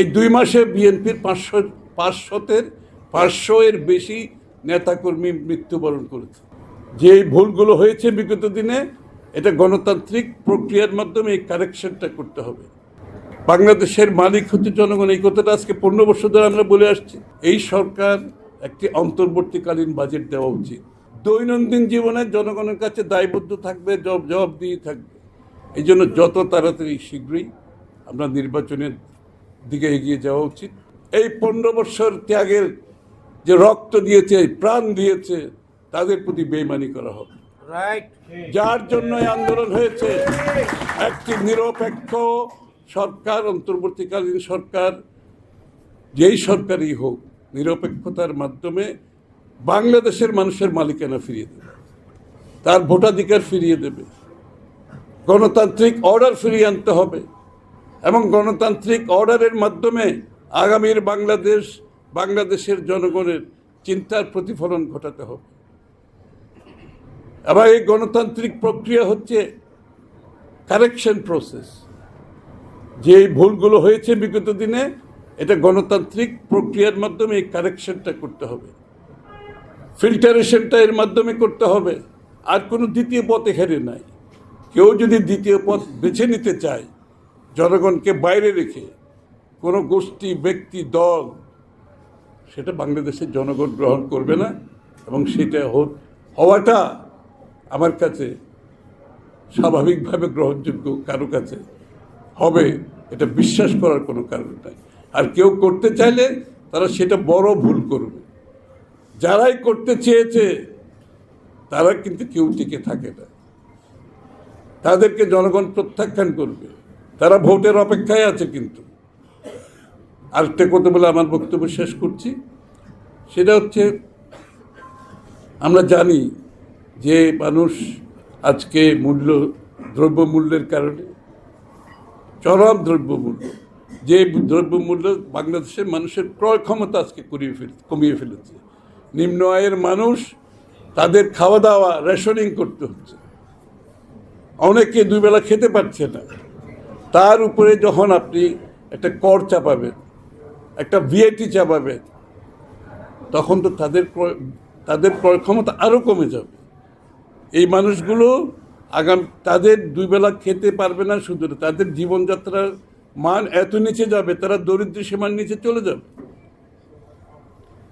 এই দুই মাসে বিএনপির পাঁচশো, পাঁচশতের পাঁচশো এর বেশি নেতাকর্মী মৃত্যুবরণ করেছে। যে ভুলগুলো হয়েছে বিগত দিনে, এটা গণতান্ত্রিক প্রক্রিয়ার মাধ্যমে এই কারেকশনটা করতে হবে। বাংলাদেশের মালিক হচ্ছে জনগণ, এই কথাটা আজকে পনেরো বছর ধরে আমরা বলে আসছি। এই সরকার একটি অন্তর্বর্তীকালীন বাজেট দেওয়া উচিত। দৈনন্দিন জীবনে জনগণের কাছে দায়বদ্ধ থাকবে, জব জবাব দিয়ে থাকবে। এই জন্য যত তাড়াতাড়ি শীঘ্রই আমরা নির্বাচনের দিকে এগিয়ে যাওয়া উচিত। এই পনেরো বছর ত্যাগের যে রক্ত দিয়েছে প্রাণ দিয়েছে তাদের প্রতি বেইমানি করা হবে রাইট যার জন্য আন্দোলন হয়েছে একটি নিরপেক্ষ সরকার অন্তর্বর্তীকালীন সরকার যেই সরকারই হোক নিরপেক্ষতার মাধ্যমে বাংলাদেশের মানুষের মালিকানা ফিরিয়ে দেবে। তার ভোটাধিকার ফিরিয়ে দেবে। গণতান্ত্রিক অর্ডার ফিরিয়ে আনতে হবে। এবং গণতান্ত্রিক অর্ডারের মাধ্যমে আগামীর বাংলাদেশ, বাংলাদেশের জনগণের চিন্তার প্রতিফলন ঘটাতে হবে। আবার এই গণতান্ত্রিক প্রক্রিয়া হচ্ছে কারেকশন প্রসেস যে ভুলগুলো হয়েছে বিগত দিনে, এটা গণতান্ত্রিক প্রক্রিয়ার মাধ্যমে এই কারেকশনটা করতে হবে। ফিল্টারেশনটা এর মাধ্যমে করতে হবে। আর কোনো দ্বিতীয় পথ এখানে নাই। কেউ যদি দ্বিতীয় পথ বেছে নিতে চায় জনগণকে বাইরে রেখে কোনো গোষ্ঠী, ব্যক্তি, দল, সেটা বাংলাদেশের জনগণ গ্রহণ করবে না এবং সেটা হওয়াটা আমার কাছে স্বাভাবিকভাবে গ্রহণযোগ্য কারও কাছে হবে, এটা বিশ্বাস করার কোনো কারণ নাই। আর কেউ করতে চাইলে তারা সেটা বড় ভুল করবে। যারাই করতে চেয়েছে, তারা কিন্তু কেউ টিকে থাকে না। তাদেরকে জনগণ প্রত্যাখ্যান করবে। তারা ভোটের অপেক্ষায় আছে কিন্তু। আরেকটা কথা বলে আমার বক্তব্য শেষ করছি। সেটা হচ্ছে, আমরা জানি যে মানুষ আজকে মূল্য, দ্রব্যমূল্যের কারণে, চরম দ্রব্যমূল্য, যে দ্রব্যমূল্য বাংলাদেশের মানুষের ক্রয় ক্ষমতা আজকে করিয়ে ফেল, কমিয়ে ফেলেছে। নিম্ন আয়ের মানুষ, তাদের খাওয়া দাওয়া রেশনিং করতে হচ্ছে। অনেকে দুবেলা খেতে পারছে না। তার উপরে যখন আপনি একটা কর চাপাবেন, একটা ভিএটি চাপাবেন, তখন তো তাদের তাদের ক্রয় ক্ষমতা আরও কমে যাবে। এই মানুষগুলো আগাম, তাদের দুইবেলা খেতে পারবে না শুধু, তাদের জীবনযাত্রার মান এত নিচে যাবে, তারা দরিদ্র সীমার নিচে চলে যাবে।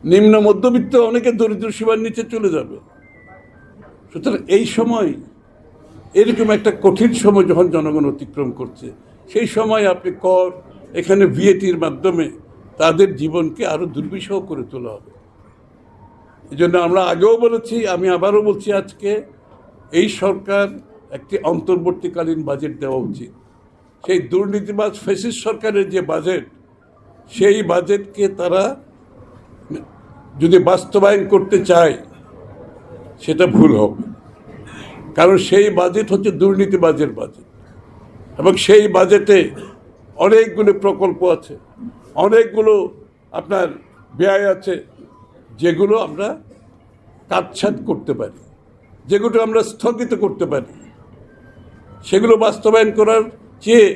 নিম্ন মধ্যবিত্ত অনেকে দরিদ্র সীমার নিচে চলে যাবে। সুতরাং এই সময় এরকম একটা কঠিন সময় যখন জনগণ অতিক্রম করছে সেই সময় আপনি কর, এখানে ভিএটির মাধ্যমে তাদের জীবনকে আরও দুর্বিষহ করে তোলা হবে। এই জন্য আমরা আগেও বলেছি, আমি আবারও বলছি আজকে, এই সরকার একটি অন্তর্বর্তীকালীন বাজেট দেওয়া উচিত। সেই দুর্নীতিবাজ ফেসিস সরকারের যে বাজেট, সেই বাজেটকে তারা যদি বাস্তবায়ন করতে চায়, সেটা ভুল হবে। কারণ সেই বাজেট হচ্ছে দুর্নীতিবাজের বাজেট। এবং সেই বাজেটে অনেকগুলো প্রকল্প আছে। অনেকগুলো আপনার ব্যয় আছে যেগুলো আমরা কাটছাট করতে পারি, যেগুলো আমরা স্থগিত করতে পারি। সেগুলো বাস্তবায়ন করার চেয়ে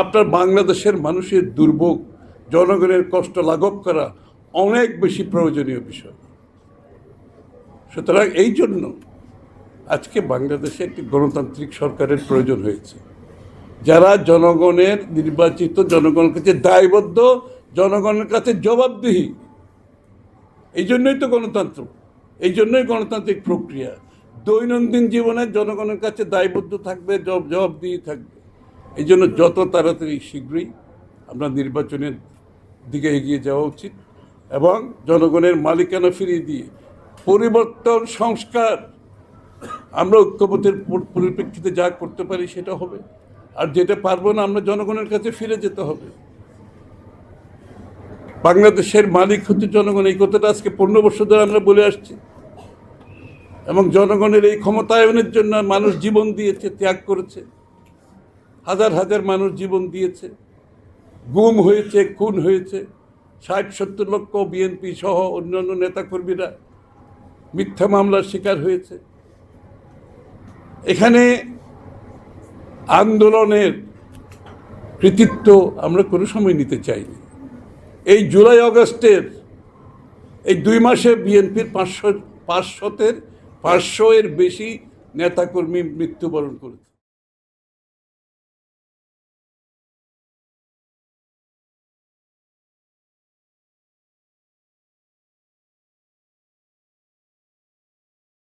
আপনার বাংলাদেশের মানুষের দুর্ভোগ, জনগণের কষ্ট লাঘব করা অনেক বেশি প্রয়োজনীয় বিষয়। সুতরাং এই জন্য আজকে বাংলাদেশে একটি গণতান্ত্রিক সরকারের প্রয়োজন হয়েছে। যারা জনগণের নির্বাচিত জনগণের কাছে দায়বদ্ধ, জনগণের কাছে জবাবদিহি। এই জন্যই তো গণতন্ত্র। এই জন্যই গণতান্ত্রিক প্রক্রিয়া। দৈনন্দিন জীবনে জনগণের কাছে দায়বদ্ধ থাকবে, জব জবাব দিয়ে থাকবে। এই জন্য যত তাড়াতাড়ি শীঘ্রই আমরা নির্বাচনের দিকে এগিয়ে যাওয়া উচিত এবং জনগণের মালিকানা ফিরিয়ে দিয়ে পরিবর্তন, সংস্কার, আমরা ঐক্যবোধের পরিপ্রেক্ষিতে যা করতে পারি সেটা হবে। আর যেটা পারব না, আমরা জনগণের কাছে ফিরে যেতে হবে। বাংলাদেশের মালিক হচ্ছে জনগণ। এই কথাটা আজকে পনেরো বছর ধরে আমরা বলে আসছি। এবং জনগণের এই ক্ষমতায়নের জন্য মানুষ জীবন দিয়েছে, ত্যাগ করেছে। হাজার হাজার মানুষ জীবন দিয়েছে। গুম হয়েছে, খুন হয়েছে। ষাট, সত্তর লক্ষ বিএনপি সহ অন্যান্য নেতাকর্মীরা মিথ্যা মামলার শিকার হয়েছে। এখানে আন্দোলনের কৃতিত্ব আমরা কোনো সময় নিতে চাইনি। এই জুলাই, অগস্টের এই দুই মাসে বিএনপির পাঁচশো, পাঁচশোতের, পাঁচশো এর বেশি নেতাকর্মী মৃত্যুবরণ করেছে।